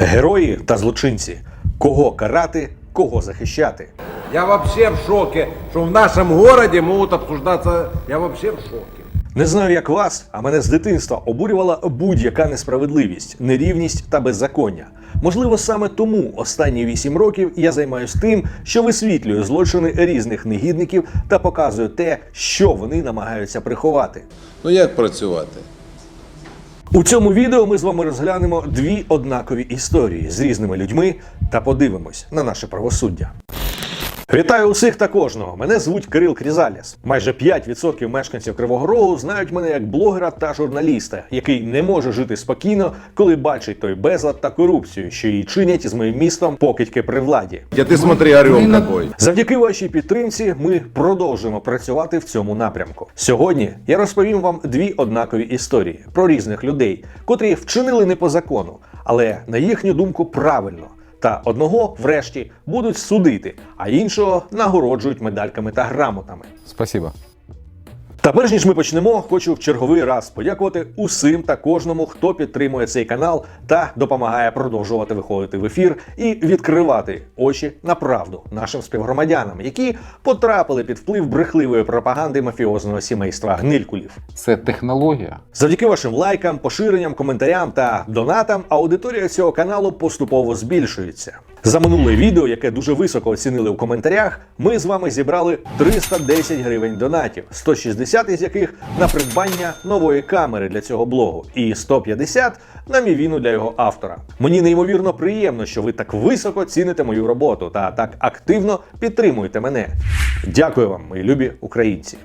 Герої та злочинці. Кого карати, кого захищати. Я вообще в шоке, что в нашем городе могут обсуждаться... Я вообще в шоке. Не знаю, як вас, а мене з дитинства обурювала будь-яка несправедливість, нерівність та беззаконня. Можливо, саме тому останні вісім років я займаюся тим, що висвітлюю злочини різних негідників та показую те, що вони намагаються приховати. Ну як працювати? У цьому відео ми з вами розглянемо дві однакові історії з різними людьми та подивимось на наше правосуддя. Вітаю усіх та кожного. Мене звуть Кирил Крізаліс. Майже 5% мешканців Кривого Рогу знають мене як блогера та журналіста, який не може жити спокійно, коли бачить той безлад та корупцію, що її чинять із моїм містом покидьки при владі. Я ти смотри, орел какой. Завдяки вашій підтримці ми продовжуємо працювати в цьому напрямку. Сьогодні я розповім вам дві однакові історії про різних людей, котрі вчинили не по закону, але на їхню думку правильно. Та одного, врешті, будуть судити, а іншого нагороджують медальками та грамотами. Спасибо. Та перш ніж ми почнемо, хочу в черговий раз подякувати усім та кожному, хто підтримує цей канал та допомагає продовжувати виходити в ефір і відкривати очі на правду нашим співгромадянам, які потрапили під вплив брехливої пропаганди мафіозного сімейства гнилькулів. Це технологія. Завдяки вашим лайкам, поширенням, коментарям та донатам аудиторія цього каналу поступово збільшується. За минуле відео, яке дуже високо оцінили у коментарях, ми з вами зібрали 310 гривень донатів, 160 із яких на придбання нової камери для цього блогу, і 150 на мівіну для його автора. Мені неймовірно приємно, що ви так високо ціните мою роботу та так активно підтримуєте мене. Дякую вам, мої любі українці.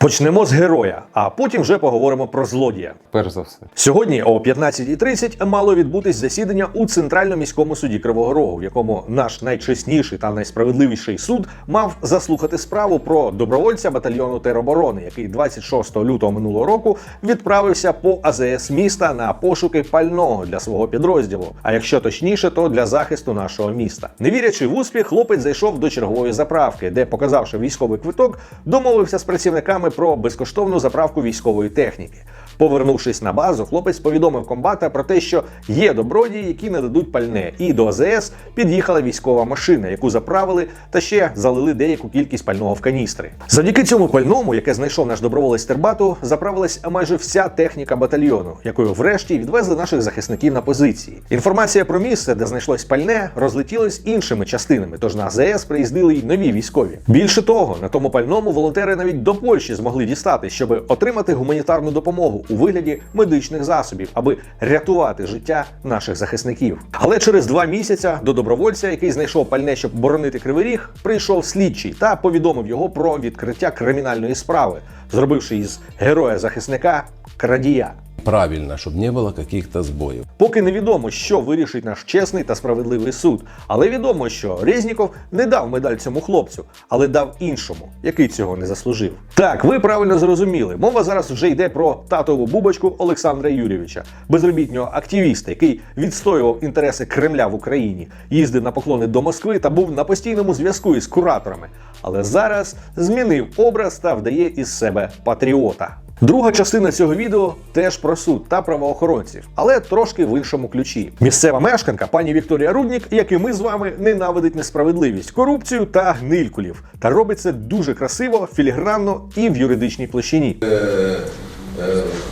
Почнемо з героя, а потім вже поговоримо про злодія. Перш за все. Сьогодні о 15.30 мало відбутись засідання у Центральному міському суді Кривого Рогу, в якому наш найчесніший та найсправедливіший суд мав заслухати справу про добровольця батальйону тероборони, який 26 лютого минулого року відправився по АЗС міста на пошуки пального для свого підрозділу. А якщо точніше, то для захисту нашого міста. Не вірячи в успіх, хлопець зайшов до чергової заправки, де, показавши військовий квиток, домовився з працівниками про безкоштовну заправку військової техніки. Повернувшись на базу, хлопець повідомив комбата про те, що є добродії, які нададуть пальне, і до АЗС під'їхала військова машина, яку заправили та ще залили деяку кількість пального в каністри. Завдяки цьому пальному, яке знайшов наш доброволець Тербату, заправилась майже вся техніка батальйону, якою врешті відвезли наших захисників на позиції. Інформація про місце, де знайшлось пальне, розлетілась іншими частинами. Тож на АЗС приїздили й нові військові. Більше того, на тому пальному волонтери навіть до Польщі змогли дістати, щоб отримати гуманітарну допомогу у вигляді медичних засобів, аби рятувати життя наших захисників. Але через два місяця до добровольця, який знайшов пальне, щоб боронити кривий ріг, прийшов слідчий та повідомив його про відкриття кримінальної справи, зробивши із героя захисника крадія. Правильно, чтобы не было каких-то сбоев. Поки невідомо, що вирішить наш чесний та справедливий суд. Але відомо, що Резніков не дав медаль цьому хлопцю, але дав іншому, який цього не заслужив. Так, ви правильно зрозуміли. Мова зараз вже йде про татову бубочку Олександра Юрійовича, безробітнього активіста, який відстоював інтереси Кремля в Україні, їздив на поклони до Москви та був на постійному зв'язку із кураторами. Але зараз змінив образ та вдає із себе патріота. Друга частина цього відео теж про суд та правоохоронців, але трошки в іншому ключі. Місцева мешканка пані Вікторія Руднік, як і ми з вами, ненавидить несправедливість, корупцію та гнилькулів. Та робить це дуже красиво, філігранно і в юридичній площині.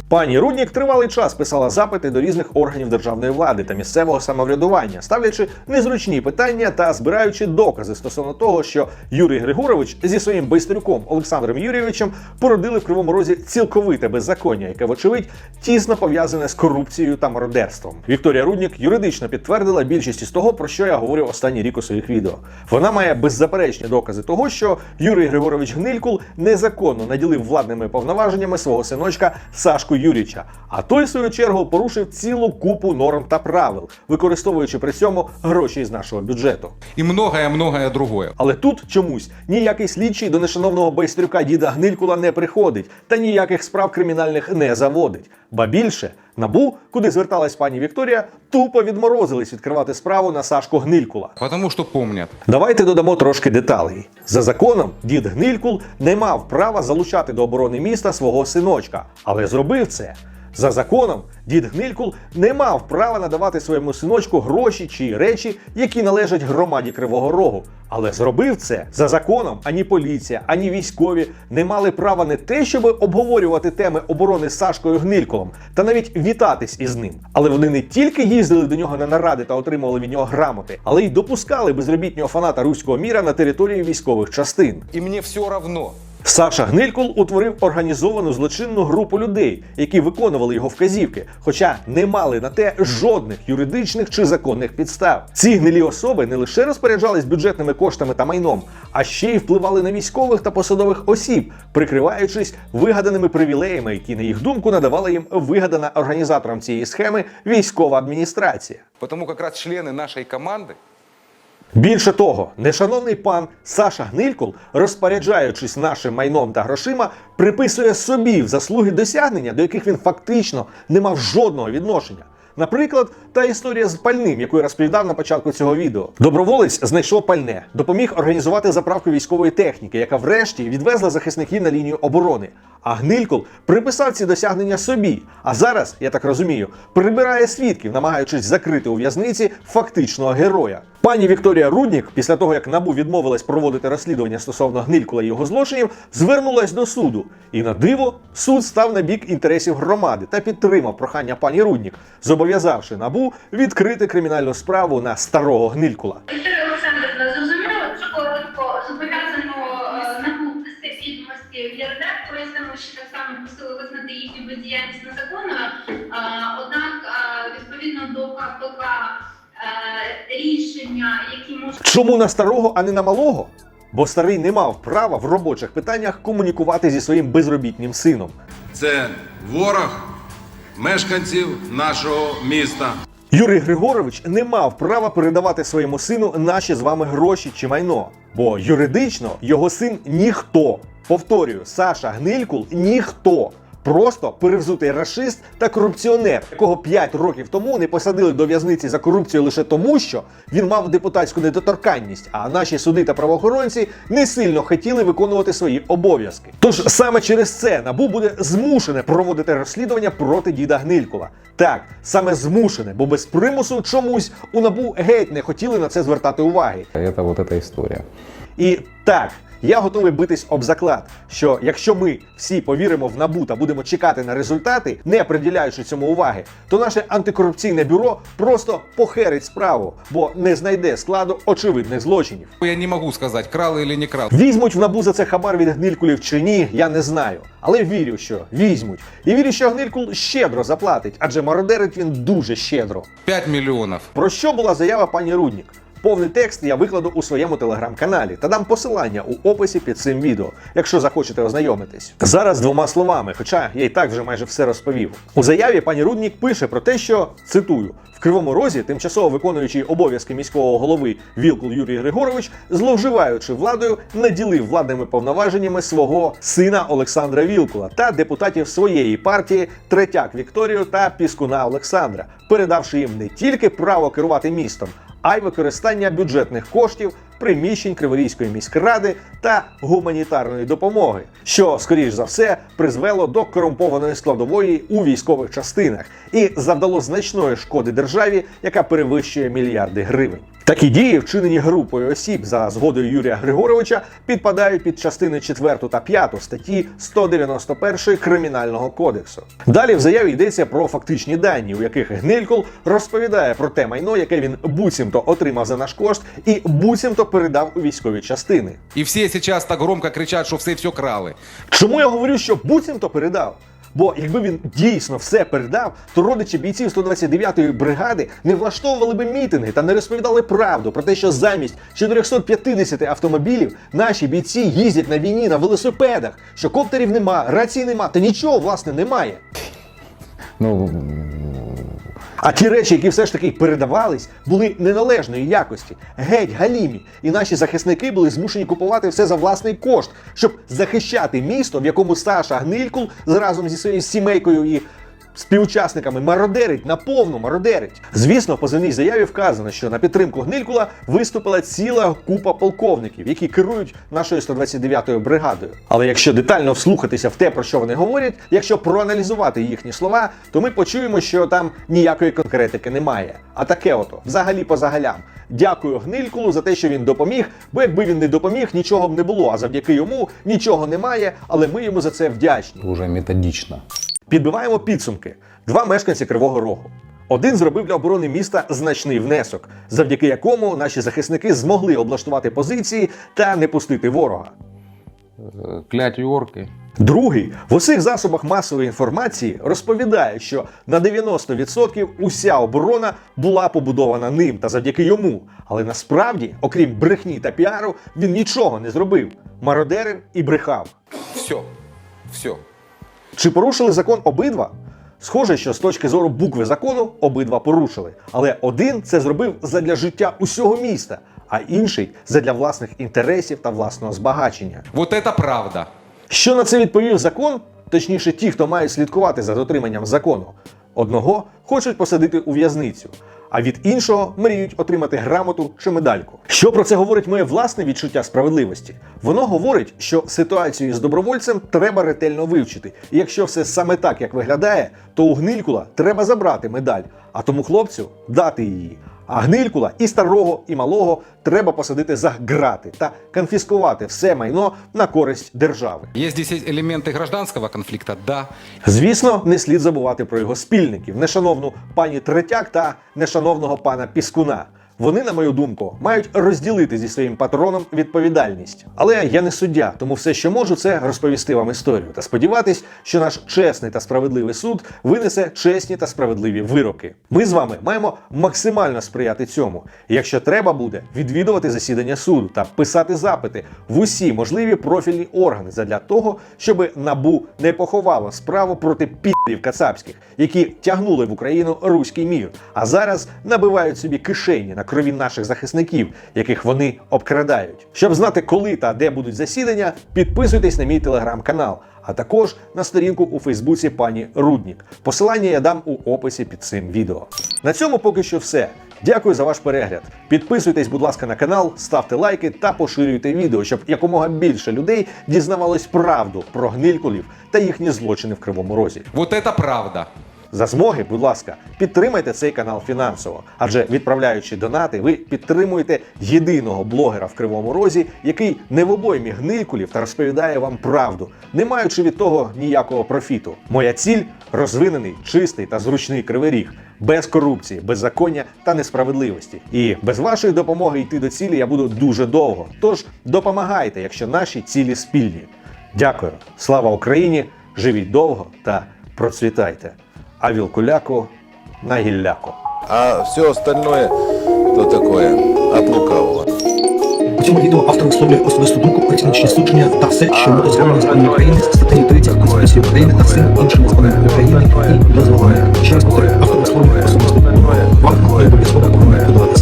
Пані Руднік тривалий час писала запити до різних органів державної влади та місцевого самоврядування, ставлячи незручні питання та збираючи докази стосовно того, що Юрій Григорович зі своїм байстрюком Олександром Юрійовичем породили в кривому розі цілковите беззаконня, яке, вочевидь, тісно пов'язане з корупцією та мародерством. Вікторія Руднік юридично підтвердила більшість із того, про що я говорив останній рік у своїх відео. Вона має беззаперечні докази того, що Юрій Григорович Гнилькул незаконно наділив владними повноваженнями свого синочка Сашку Юріча. А той, в свою чергу, порушив цілу купу норм та правил, використовуючи при цьому гроші з нашого бюджету. І многое-многое другое. Але тут чомусь ніякий слідчий до нешановного байстрюка діда Гнилькула не приходить та ніяких справ кримінальних не заводить. Ба більше набу, куди зверталась пані Вікторія, тупо відморозились відкривати справу на Сашку Гнилькула. Тому що помнят. Давайте додамо трошки деталей. За законом, дід Гнилькул не мав права залучати до оборони міста свого синочка, але зробив це. За законом, дід Гнилькул не мав права надавати своєму синочку гроші чи речі, які належать громаді Кривого Рогу. Але зробив це за законом. Ані поліція, ані військові не мали права не те, щоб обговорювати теми оборони з Сашкою Гнилькулом, та навіть вітатись із ним. Але вони не тільки їздили до нього на наради та отримували від нього грамоти, але й допускали безробітнього фаната руського міра на територію військових частин. И мне все равно. Саша Гнилькул утворив організовану злочинну групу людей, які виконували його вказівки, хоча не мали на те жодних юридичних чи законних підстав. Ці гнилі особи не лише розпоряджались бюджетними коштами та майном, а ще й впливали на військових та посадових осіб, прикриваючись вигаданими привілеями, які на їх думку надавала їм вигадана організатором цієї схеми військова адміністрація. Потому как раз члены нашей команды Більше того, нешановний пан Саша Гнилькул, розпоряджаючись нашим майном та грошима, приписує собі в заслуги досягнення, до яких він фактично не мав жодного відношення. Наприклад, та історія з пальним, яку я розповідав на початку цього відео. Доброволець знайшов пальне, допоміг організувати заправку військової техніки, яка врешті відвезла захисників на лінію оборони. А Гнилькул приписав ці досягнення собі. А зараз, я так розумію, прибирає свідків, намагаючись закрити у в'язниці фактичного героя. Пані Вікторія Руднік, після того як набу відмовилась проводити розслідування стосовно Гнилькула і його злочинів, звернулась до суду. І на диво суд став на бік інтересів громади та підтримав прохання пані Руднік, зобов'язавши набу відкрити кримінальну справу на старого Гнилькула. Що так само просили визнати їхню бездіяльність незаконною. Однак, відповідно до КПК е, рішення, які можуть Чому на старого, а не на малого? Бо старий не мав права в робочих питаннях комунікувати зі своїм безробітним сином. Це ворог мешканців нашого міста. Юрій Григорович не мав права передавати своєму сину наші з вами гроші чи майно, бо юридично його син ніхто. Повторюю, Саша Гнилькул ніхто. Просто перевзутий рашист та корупціонер, якого 5 років тому не посадили до в'язниці за корупцію лише тому, що він мав депутатську недоторканність, а наші суди та правоохоронці не сильно хотіли виконувати свої обов'язки. Тож саме через це набу буде змушене проводити розслідування проти діда Гнилькула. Так, саме змушене, бо без примусу чомусь у набу геть не хотіли на це звертати уваги. Это вот эта история. І так, я готовий битись об заклад, що якщо ми всі повіримо в набу та будемо чекати на результати, не приділяючи цьому уваги, то наше антикорупційне бюро просто похерить справу, бо не знайде складу очевидних злочинів. я не могу сказать, крал или не крал. Візьмуть в набу за це хабар від гнилькулів чи ні, я не знаю. Але вірю, що візьмуть. І вірю, що гнилькул щедро заплатить, адже мародерить він дуже щедро. 5 миллионов. Про що була заява пані Руднік? Повний текст я викладу у своєму телеграм-каналі та дам посилання у описі під цим відео, якщо захочете ознайомитись. Зараз двома словами, хоча я і так вже майже все розповів. У заяві пані Руднік пише про те, що цитую. В Кривому Розі, тимчасово виконуючий обов'язки міського голови Вілкул Юрій Григорович, зловживаючи владою, наділив владними повноваженнями свого сина Олександра Вілкула та депутатів своєї партії Третяк Вікторію та Піскуна Олександра, передавши їм не тільки право керувати містом, а й використання бюджетних коштів, приміщень Криворізької міськради та гуманітарної допомоги, що, скоріш за все, призвело до корумпованої складової у військових частинах і завдало значної шкоди державі, яка перевищує мільярди гривень. Такі дії, вчинені групою осіб за згодою Юрія Григоровича, підпадають під частини 4 та 5 статті 191 Кримінального кодексу. Далі в заяві йдеться про фактичні дані, у яких Гнилькул розповідає про те майно, яке він буцімто отримав за наш кошт, і буцімто передав у військові частини. И все сейчас так громко кричат, что все все крали. Чому я говорю, що буцімто передав? Бо якби він дійсно все передав, то родичі бійців 129-ї бригади не влаштовували би мітинги та не розповідали правду про те, що замість 450 автомобілів наші бійці їздять на війні на велосипедах, що коптерів нема, рацій нема, та нічого власне немає. Ну, А ті речі, які все ж таки передавались, були неналежної якості, геть галімі. І наші захисники були змушені купувати все за власний кошт, щоб захищати місто, в якому Саша Гнилькул разом зі своєю сімейкою і співучасниками мародерить, наповну мародерить. Звісно, в позивній заяві вказано, що на підтримку Гнилькула виступила ціла купа полковників, які керують нашою 129-ю бригадою. Але якщо детально вслухатися в те, про що вони говорять, якщо проаналізувати їхні слова, то ми почуємо, що там ніякої конкретики немає. А таке ото, взагалі по загалям. Дякую Гнилькулу за те, що він допоміг, бо якби він не допоміг, нічого б не було. А завдяки йому нічого немає, але ми йому за це вдячні. Уже методично. Підбиваємо підсумки. Два мешканці Кривого Рогу. Один зробив для оборони міста значний внесок, завдяки якому наші захисники змогли облаштувати позиції та не пустити ворога. Клять орки. Другий в усіх засобах масової інформації розповідає, що на 90% уся оборона була побудована ним та завдяки йому. Але насправді, окрім брехні та піару, він нічого не зробив. Мародерив і брехав. Все. Все. Чи порушили закон обидва? Схоже, що з точки зору букви закону обидва порушили. Але один це зробив задля життя усього міста, а інший задля власних інтересів та власного збагачення. Вот это правда. Що на це відповів закон? Точніше, ті, хто мають слідкувати за дотриманням закону. Одного хочуть посадити у в'язницю, а від іншого мріють отримати грамоту чи медальку. Що про це говорить моє власне відчуття справедливості? Воно говорить, що ситуацію з добровольцем треба ретельно вивчити. І якщо все саме так, як виглядає, то у гнилькула треба забрати медаль, а тому хлопцю дати її. А гнилькула і старого, і малого треба посадити за грати та конфіскувати все майно на користь держави. Є здесь елементи гражданського конфлікту. Да. Звісно, не слід забувати про його спільників, нешановну пані Третяк та нешановного пана Піскуна. Вони, на мою думку, мають розділити зі своїм патроном відповідальність. Але я не суддя, тому все, що можу, це розповісти вам історію та сподіватись, що наш чесний та справедливий суд винесе чесні та справедливі вироки. Ми з вами маємо максимально сприяти цьому. Якщо треба буде відвідувати засідання суду та писати запити в усі можливі профільні органи задля того, щоб набу не поховало справу проти підрів кацапських, які тягнули в Україну руський мір, а зараз набивають собі кишені на крові наших захисників, яких вони обкрадають. Щоб знати, коли та де будуть засідання, підписуйтесь на мій телеграм-канал. А також на сторінку у Фейсбуці пані Руднік. Посилання я дам у описі під цим відео. На цьому поки що все. Дякую за ваш перегляд. Підписуйтесь, будь ласка, на канал, ставте лайки та поширюйте відео, щоб якомога більше людей дізнавалось правду про гнилькулів та їхні злочини в Кривому Розі. Вот это правда. За змоги, будь ласка, підтримайте цей канал фінансово, адже відправляючи донати, ви підтримуєте єдиного блогера в Кривому Розі, який не в обоймі гнилькулів та розповідає вам правду, не маючи від того ніякого профіту. Моя ціль розвинений, чистий та зручний кривий ріг, без корупції, беззаконня та несправедливості. І без вашої допомоги йти до цілі я буду дуже довго. Тож допомагайте, якщо наші цілі спільні. Дякую, слава Україні! Живіть довго та процвітайте! а вілкуляку на гілляку. А все остальное то такое от. У цьому відео автор висловлює особисту думку про ціночні судження та все, що було зроблено збройною України з статті 3 Конституції України та всім іншим законом України і дозволяє. Ще раз повторюю, автор висловлює особисту думку. Вам обов'язково подобатися.